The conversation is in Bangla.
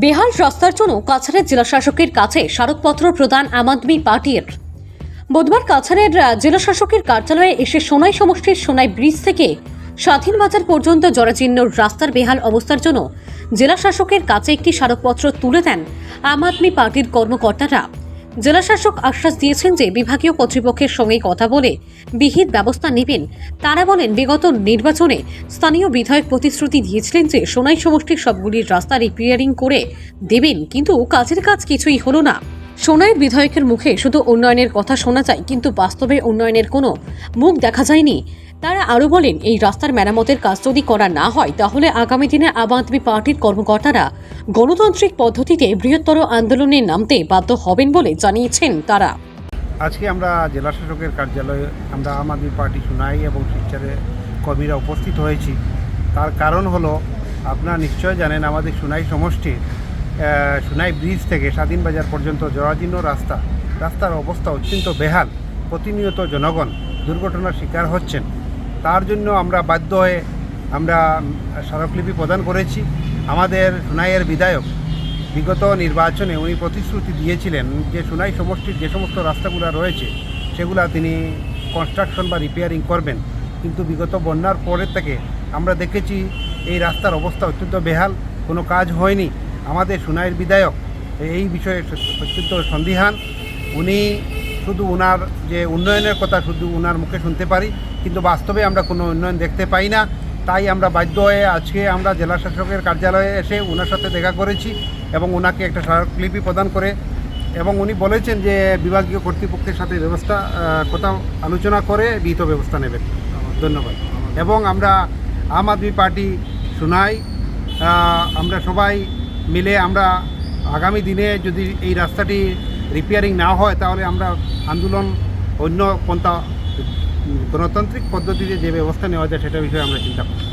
বেহাল রাস্তার জন্য কাছাড়ের জেলা শাসকের কাছে স্মারকপত্র প্রদান আম আদমি পার্টির। বুধবার কাছাড়ের জেলা শাসকের কার্যালয়ে এসে সোনাই সমষ্টির সোনাই ব্রিজ থেকে স্বাধীন বাজার পর্যন্ত জরাজীর্ণ রাস্তার বেহাল অবস্থার জন্য জেলা শাসকের কাছে একটি স্মারকপত্র তুলে দেন আম আদমি পার্টির কর্মকর্তারা। জেলা শাসক আশ্বাস দিয়েছেন যে বিভাগীয় কর্তৃপক্ষের সঙ্গে কথা বলে বিহিত ব্যবস্থা নেবেন। তারা বলেন, বিগত নির্বাচনে স্থানীয় বিধায়ক প্রতিশ্রুতি দিয়েছিলেন যে সোনাই সমষ্টির সবগুলির রাস্তা রিপেয়ারিং করে দেবেন, কিন্তু কাজের কাজ কিছুই হলো না। সোনাইয়ের বিধায়কের মুখে শুধু উন্নয়নের কথা শোনা যায়, কিন্তু বাস্তবে উন্নয়নের কোনো মুখ দেখা যায়নি। তারা আরও বলেন, এই রাস্তার মেরামতের কাজ যদি করা না হয়, তাহলে আগামী দিনে আম আদমি পার্টির কর্মকর্তারা গণতান্ত্রিক পদ্ধতিতে বৃহত্তর আন্দোলনে নামতে বাধ্য হবেন বলে জানিয়েছেন তারা। আজকে আমরা জেলা শাসকের কার্যালয়ে আমরা আম আদমি পার্টি সুনাই এবং শিলচরের কর্মীরা উপস্থিত হয়েছি। তার কারণ হলো, আপনারা নিশ্চয় জানেন, আমাদের সুনাই সমষ্টির সুনাই ব্রিজ থেকে স্বাধীন বাজার পর্যন্ত জরাজীর্ণ রাস্তা। রাস্তার অবস্থা অত্যন্ত বেহাল। প্রতিনিয়ত জনগণ দুর্ঘটনার শিকার হচ্ছেন। তার জন্য আমরা বাধ্য হয়ে আমরা স্মারকলিপি প্রদান করেছি। আমাদের সুনাইয়ের বিধায়ক বিগত নির্বাচনে উনি প্রতিশ্রুতি দিয়েছিলেন যে সোনাই সমষ্টির যে সমস্ত রাস্তাগুলো রয়েছে, সেগুলা তিনি কনস্ট্রাকশন বা রিপেয়ারিং করবেন। কিন্তু বিগত বন্যার পরের থেকে আমরা দেখেছি এই রাস্তার অবস্থা অত্যন্ত বেহাল। কোনো কাজ হয়নি। আমাদের সোনাইয়ের বিধায়ক এই বিষয়ে অত্যন্ত সন্দিহান। উনি শুধু ওনার যে উন্নয়নের কথা শুধু ওনার মুখে শুনতে পারি, কিন্তু বাস্তবে আমরা কোনো উন্নয়ন দেখতে পাই না। তাই আমরা বাধ্য হয়ে আজকে আমরা জেলা শাসকের কার্যালয়ে এসে ওনার সাথে দেখা করেছি এবং ওনাকে একটা স্মারকলিপি প্রদান করে এবং উনি বলেছেন যে বিভাগীয় কর্তৃপক্ষের সাথে ব্যবস্থা কথা আলোচনা করে বিহিত ব্যবস্থা নেবেন। ধন্যবাদ। এবং আমরা আম আদমি পার্টি শোনাই আমরা সবাই মিলে আমরা আগামী দিনে যদি এই রাস্তাটি রিপেয়ারিং না হয়, তাহলে আমরা আন্দোলন অন্য পন্থা গণতান্ত্রিক পদ্ধতিতে যে ব্যবস্থা নেওয়া যায় সেটা বিষয়ে আমরা চিন্তা করব